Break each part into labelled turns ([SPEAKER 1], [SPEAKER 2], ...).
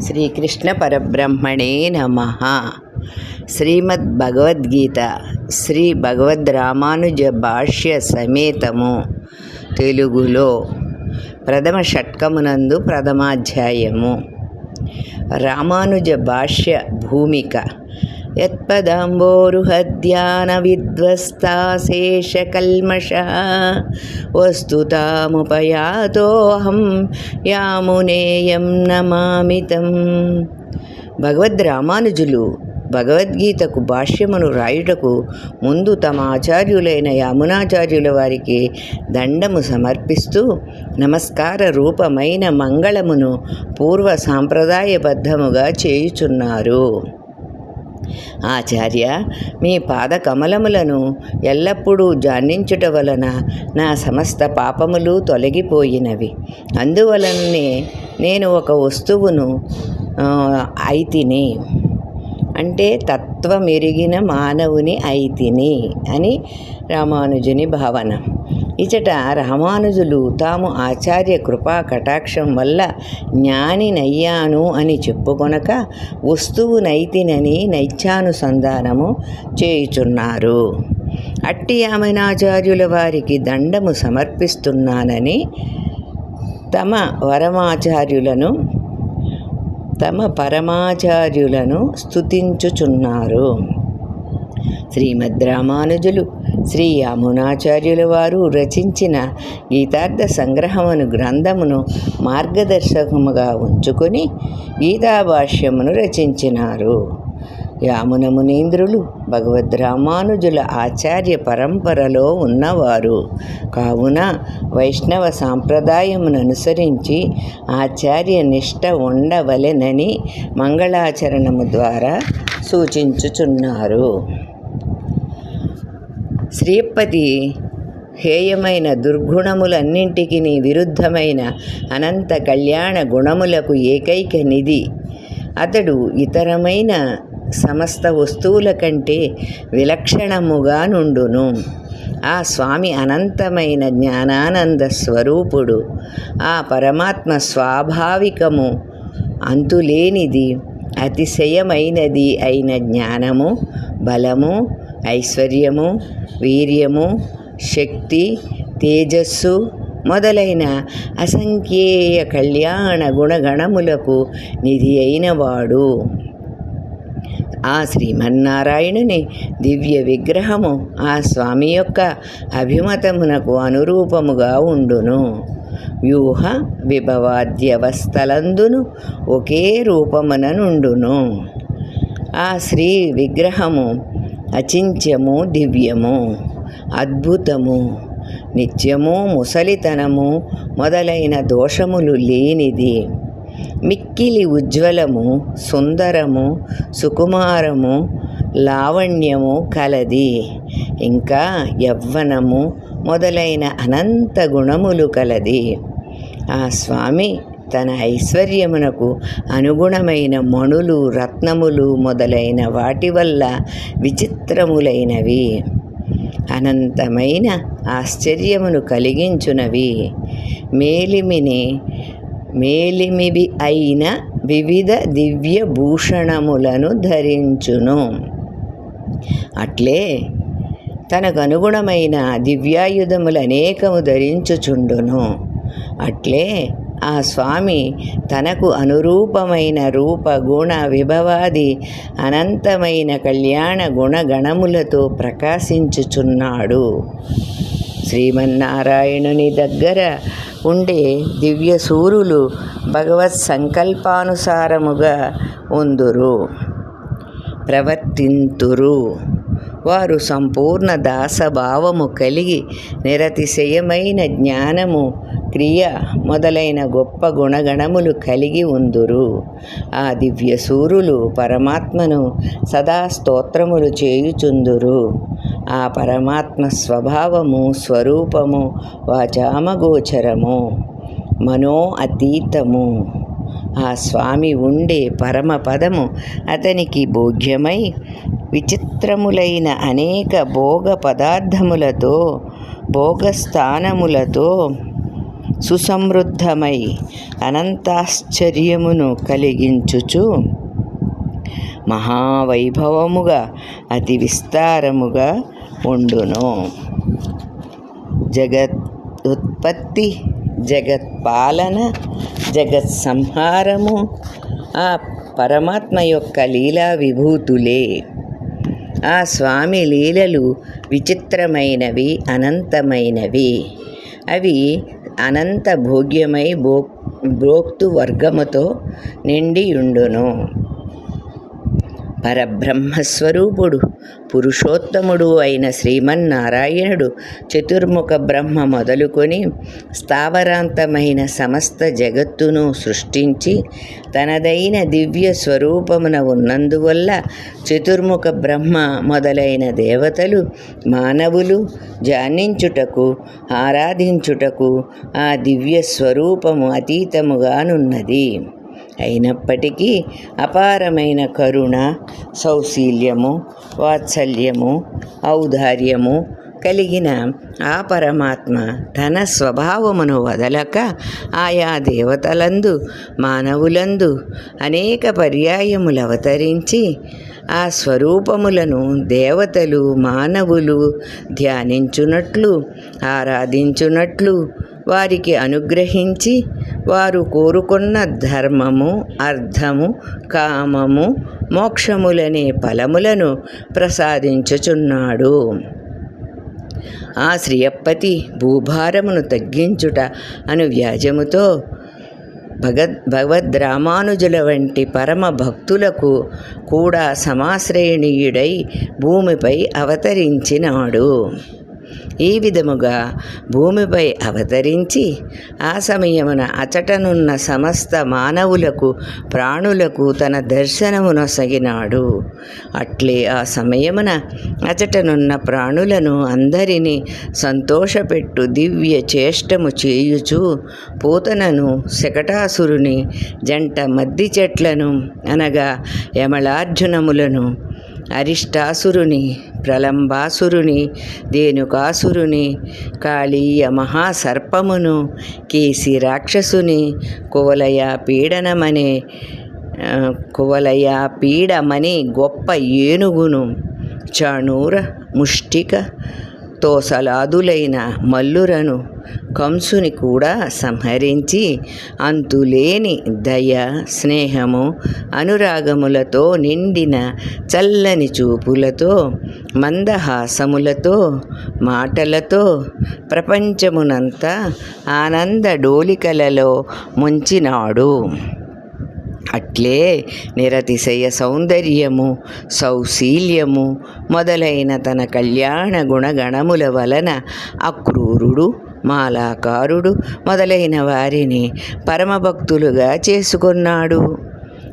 [SPEAKER 1] శ్రీకృష్ణ పరబ్రహ్మణే నమ. శ్రీమద్ భగవద్గీత శ్రీ భగవద్ రామానుజ భాష్య సమేతము తెలుగులో ప్రథమ షట్కమునందు ప్రథమాధ్యాయము. రామానుజ భాష్య భూమిక యత్పదాంబోరుహద్యాన విధ్వస్తాశేషకల్మష వస్తుతాముపయాతోహం యామునేయం నమామితం భగవద్ రామానుజులు భగవద్గీతకు భాష్యమును రాయుటకు ముందు తమ ఆచార్యులైన యమునాచార్యుల వారికి దండము సమర్పిస్తూ నమస్కార రూపమైన మంగళమును పూర్వ సాంప్రదాయబద్ధముగా చేయుచున్నారు. ఆచార్య మీ పాద కమలములను ఎల్లప్పుడూ జానించుట వలన నా సమస్త పాపములు తొలగిపోయినవి. అందువలనే నేను ఒక వస్తువును అయితిని. అంటే తత్వమెరిగిన మానవుని అయితిని అని రామానుజుని భావన. ఇచట రామానుజులు తాము ఆచార్య కృపా కటాక్షం వల్ల జ్ఞానినయ్యాను అని చెప్పుకొనక వస్తువు నైతినని నైత్యానుసంధానము చేయుచున్నారు. అట్టి యామనాచార్యుల వారికి దండము సమర్పిస్తున్నానని తమ వరమాచార్యులను తమ పరమాచార్యులను స్తుతించుచున్నారు. శ్రీమద్ రామానుజులు శ్రీ యామునాచార్యుల వారు రచించిన గీతార్థ సంగ్రహమును గ్రంథమును మార్గదర్శకముగా ఉంచుకొని గీతాభాష్యమును రచించినారు. యామున మునీంద్రులు భగవద్ రామానుజుల ఆచార్య పరంపరలో ఉన్నవారు. కావున వైష్ణవ సాంప్రదాయమును అనుసరించి ఆచార్య నిష్ట ఉండవలెనని మంగళాచరణము ద్వారా సూచించుచున్నారు. శ్రీపతి హేయమైన దుర్గుణములన్నింటికి విరుద్ధమైన అనంత కళ్యాణ గుణములకు ఏకైక నిధి. అతడు ఇతరమైన సమస్త వస్తువుల కంటే విలక్షణముగా నుండును. ఆ స్వామి అనంతమైన జ్ఞానానంద స్వరూపుడు. ఆ పరమాత్మ స్వాభావికము అంతులేనిది అతిశయమైనది అయిన జ్ఞానము బలము ఐశ్వర్యము వీర్యము శక్తి తేజస్సు మొదలైన అసంఖ్యేయ కళ్యాణ గుణగణములకు నిధి అయినవాడు ఆ శ్రీమన్నారాయణుని దివ్య విగ్రహము ఆ స్వామి యొక్క అభిమతమునకు అనురూపముగా ఉండును. వ్యూహ విభవాద్యవస్థలందును ఒకే రూపమున నుండును. ఆ శ్రీ విగ్రహము అచింత్యము దివ్యము అద్భుతము నిత్యము ముసలితనము మొదలైన దోషములు లేనిది. మిక్కిలి ఉజ్వలము సుందరము సుకుమారము లావణ్యము కలది. ఇంకా యవ్వనము మొదలైన అనంత గుణములు కలది. ఆ స్వామి తన ఐశ్వర్యమునకు అనుగుణమైన మణులు రత్నములు మొదలైన వాటి వల్ల విచిత్రములైనవి. అనంతమైన ఆశ్చర్యమును కలిగించునవి. మేలిమిని మేలిమివి అయిన వివిధ దివ్య భూషణములను ధరించును. అట్లే తనకు అనుగుణమైన దివ్యాయుధములు అనేకము ధరించుచుండును. అట్లే ఆ స్వామి తనకు అనురూపమైన రూప గుణ విభవాది అనంతమైన కళ్యాణ గుణగణములతో ప్రకాశించుచున్నాడు. శ్రీమన్నారాయణుని దగ్గర ఉండే దివ్య సూరులు భగవత్ సంకల్పానుసారముగా ఉందురు. ప్రవర్తింతురు. వారు సంపూర్ణ దాసభావము కలిగి నిరతిశయమైన జ్ఞానము క్రియ మొదలైన గొప్ప గుణగణములు కలిగి ఉందురు. ఆ దివ్య సూరులు పరమాత్మను సదా స్తోత్రములు చేయుచుందురు. ఆ పరమాత్మ స్వభావము స్వరూపము వాచామగోచరము మనో అతీతము. ఆ స్వామి ఉండే పరమ పదము అతనికి భోగ్యమై విచిత్రములైన అనేక భోగ పదార్థములతో భోగస్థానములతో సుసమృద్ధమై అనంతాశ్చర్యమును కలిగించుచు మహావైభవముగా అతి విస్తారముగా ఉండును. జగత్ ఉత్పత్తి జగత్పాలన జగత్ సంహారము ఆ పరమాత్మ యొక్క లీలా విభూతులే. ఆ స్వామి లీలలు విచిత్రమైనవి అనంతమైనవి. అవి అనంత భోగ్యమై భో భోక్తు వర్గముతో నిండియుండును. పరబ్రహ్మస్వరూపుడు పురుషోత్తముడు అయిన శ్రీమన్నారాయణుడు చతుర్ముఖ బ్రహ్మ మొదలుకొని స్థావరాంతమైన సమస్త జగత్తును సృష్టించి తనదైన దివ్య స్వరూపమున ఉన్నందువల్ల చతుర్ముఖ బ్రహ్మ మొదలైన దేవతలు మానవులు జానించుటకు ఆరాధించుటకు ఆ దివ్య స్వరూపము అతీతముగానున్నది. అయినప్పటికీ అపారమైన కరుణ సౌశీల్యము వాత్సల్యము ఔదార్యము కలిగిన ఆ పరమాత్మ తన స్వభావమును వదలక ఆయా దేవతలందు మానవులందు అనేక పర్యాయములు అవతరించి ఆ స్వరూపములను దేవతలు మానవులు ధ్యానించునట్లు ఆరాధించునట్లు వారికి అనుగ్రహించి వారు కోరుకున్న ధర్మము అర్థము కామము మోక్షములనే ఫలములను ప్రసాదించుచున్నాడు. ఆ శ్రీయప్పతి భూభారమును తగ్గించుట అను వ్యాజముతో భగద్ భగవద్రామానుజుల వంటి పరమ భక్తులకు కూడా సమాశ్రయణీయుడై భూమిపై అవతరించినాడు. ఈ విధముగా భూమిపై అవతరించి ఆ సమయమున అచటనున్న సమస్త మానవులకు ప్రాణులకు తన దర్శనమునొసగినాడు అట్లే ఆ సమయమున అచటనున్న ప్రాణులను అందరినీ సంతోషపెట్టు దివ్య చేష్టము చేయుచు పూతనను శకటాసురుని జంట మద్ది చెట్లను అనగా యమళార్జునములను అరిష్టాసురుని ప్రలంబాసురుని దేనుకాసురుని కాళీయ మహాసర్పమును కేసి రాక్షసుని కువలయ పీడనమనే కువలయ పీడమని గొప్ప ఏనుగును చాణూర ముష్టిక తోసలాదులైన మల్లురను కంసుని కూడా సంహరించి అంతులేని దయ స్నేహము అనురాగములతో నిండిన చల్లని చూపులతో మందహాసములతో మాటలతో ప్రపంచమునంతా ఆనంద డోలికలలో ముంచినాడు. అట్లే నిరతిశయ సౌందర్యము సౌశీల్యము మొదలైన తన కళ్యాణ గుణగణముల వలన అక్రూరుడు మాలాకారుడు మొదలైన వారిని పరమభక్తులుగా చేసుకున్నాడు.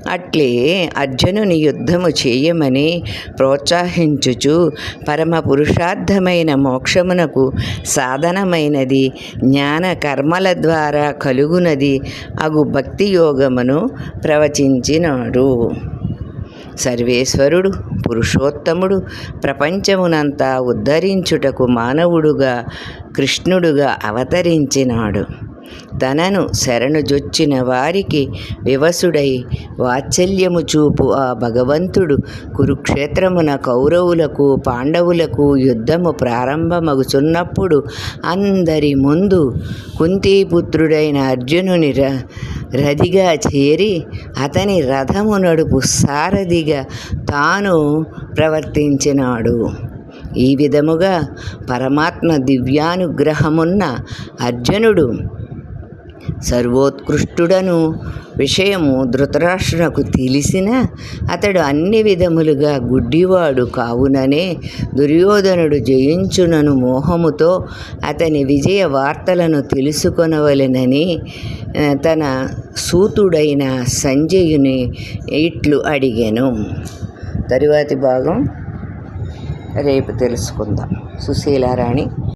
[SPEAKER 1] అట్లే అర్జునుని యుద్ధము చేయమని ప్రోత్సహించుచు పరమ పురుషార్థమైన మోక్షమునకు సాధనమైనది జ్ఞాన కర్మల ద్వారా కలుగునది అగు భక్తి యోగమును ప్రవచించినాడు. సర్వేశ్వరుడు పురుషోత్తముడు ప్రపంచమునంతా ఉద్ధరించుటకు మానవుడుగా కృష్ణుడుగా అవతరించినాడు. తనను శరణుజొచ్చిన వారికి వివసుడై వాత్సల్యము చూపు ఆ భగవంతుడు. కురుక్షేత్రమున కౌరవులకు పాండవులకు యుద్ధము ప్రారంభమగుచున్నప్పుడు అందరి ముందు కుంతీపుత్రుడైన అర్జునుని ర రథిగా చేరి అతని రథము నడుపు సారథిగా తాను ప్రవర్తించినాడు. ఈ విధముగా పరమాత్మ దివ్యానుగ్రహమున్న అర్జునుడు సర్వోత్కృష్టుడను విషయము ధృతరాష్ట్రకు తెలిసిన అతడు అన్ని విధములుగా గుడ్డివాడు కావుననే దుర్యోధనుడు జయించునను మోహముతో అతని విజయ వార్తలను తెలుసుకొనవలెనని తన సూతుడైన సంజయుని ఇట్లు అడిగాను. తరువాతి భాగం రేపు తెలుసుకుందాం. సుశీలారాణి